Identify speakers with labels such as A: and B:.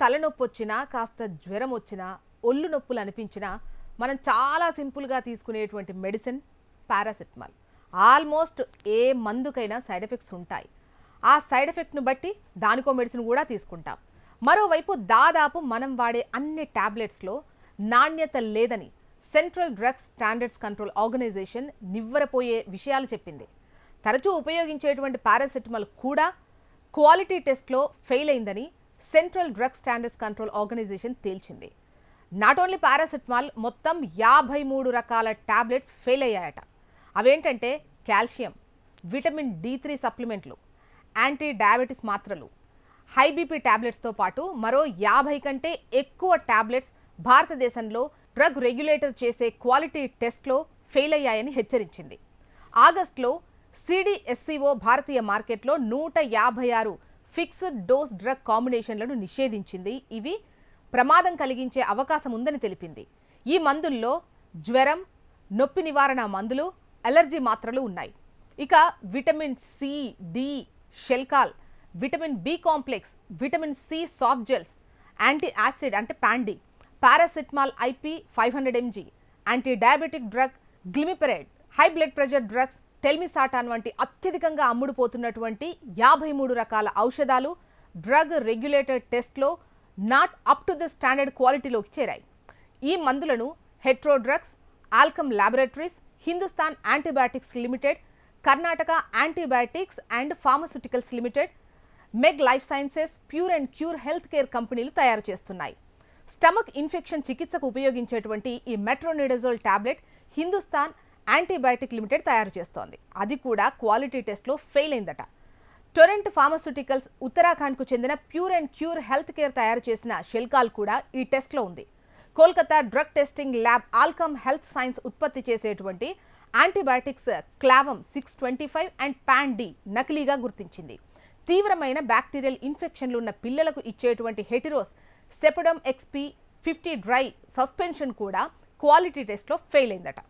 A: తలనొప్పి వచ్చినా కాస్త జ్వరం వచ్చినా ఒళ్ళు నొప్పులు అనిపించినా మనం చాలా సింపుల్గా తీసుకునేటువంటి మెడిసిన్ పారాసెటమాల్. ఆల్మోస్ట్ ఏ మందుకైనా సైడ్ ఎఫెక్ట్స్ ఉంటాయి. ఆ సైడ్ ఎఫెక్ట్ను బట్టి దానికో మెడిసిన్ కూడా తీసుకుంటాం. మరోవైపు దాదాపు మనం వాడే అన్ని టాబ్లెట్స్లో నాణ్యత లేదని central drugs standards control organization నివ్వరపోయే విషయాలు చెప్పింది. తరచూ ఉపయోగించేటువంటి పారాసెటమాల్ కూడా క్వాలిటీ టెస్ట్లో ఫెయిల్ అయిందని central drug standards control organisation తేల్చింది. Not only paracetamol మొత్తం యాభై మూడు రకాల ట్యాబ్లెట్స్ ఫెయిల్ అయ్యాయట. అవేంటంటే కాల్షియం విటమిన్ డి త్రీ సప్లిమెంట్లు యాంటీ డయాబెటిస్ మాత్రలు. హై బీపీ టాబ్లెట్స్తో పాటు మరో యాభై కంటే ఎక్కువ టాబ్లెట్స్ భారతదేశంలో డ్రగ్ రెగ్యులేటర్ చేసే క్వాలిటీ టెస్ట్లో ఫెయిల్ అయ్యాయని హెచ్చరించింది. ఆగస్టులో సిడిఎస్సిఓ భారతీయ మార్కెట్లో నూట యాభై ఆరు ఫిక్స్డ్ డోస్ డ్రగ్ కాంబినేషన్లను నిషేధించింది. ఇవి ప్రమాదం కలిగించే అవకాశం ఉందని తెలిపింది. ఈ మందుల్లో జ్వరం నొప్పి నివారణ మందులు అలర్జీ మాత్రలు ఉన్నాయి. ఇక vitamin C D Shelcal vitamin B complex vitamin C soft gels anti acid అంటే Pan D paracetamol IP five hundred mg anti diabetic drug glimepiride high blood pressure drugs telmisartan వంటి అత్యధికంగా అమ్ముడుపోతున్నటువంటి యాభై మూడు రకాల ఔషధాలు డ్రగ్ రెగ్యులేటెడ్ టెస్ట్లో not up to the standard క్వాలిటీలోకి చేరాయి. ఈ మందులను Hetero drugs Alkem laboratories Hindustan antibiotics limited Karnataka antibiotics and pharmaceuticals limited Meg life sciences pure and cure health care కంపెనీలు తయారు చేస్తున్నాయి. స్టమక్ ఇన్ఫెక్షన్ చికిత్సకు ఉపయోగించేటువంటి ఈ metronidazole tablet Hindustan antibiotic limited తయారు చేస్తోంది. అది కూడా క్వాలిటీ టెస్ట్లో ఫెయిల్ అయిందట. టొరెంట్ ఫార్మస్యూటికల్స్ ఉత్తరాఖండ్కు చెందిన pure and cure health care తయారు చేసిన షెల్కాల్ కూడా ఈ టెస్ట్లో ఉంది. Kolkata drug testing lab Alkem health science ఉత్పత్తి చేసేటువంటి antibiotics Clavam six twenty five and Pan D నకిలీగా గుర్తించింది. తీవ్రమైన బ్యాక్టీరియల్ ఇన్ఫెక్షన్లు ఉన్న పిల్లలకు ఇచ్చేటువంటి Hetero's Cepodem XP fifty dry suspension కూడా క్వాలిటీ టెస్ట్లో ఫెయిల్ అయిందట.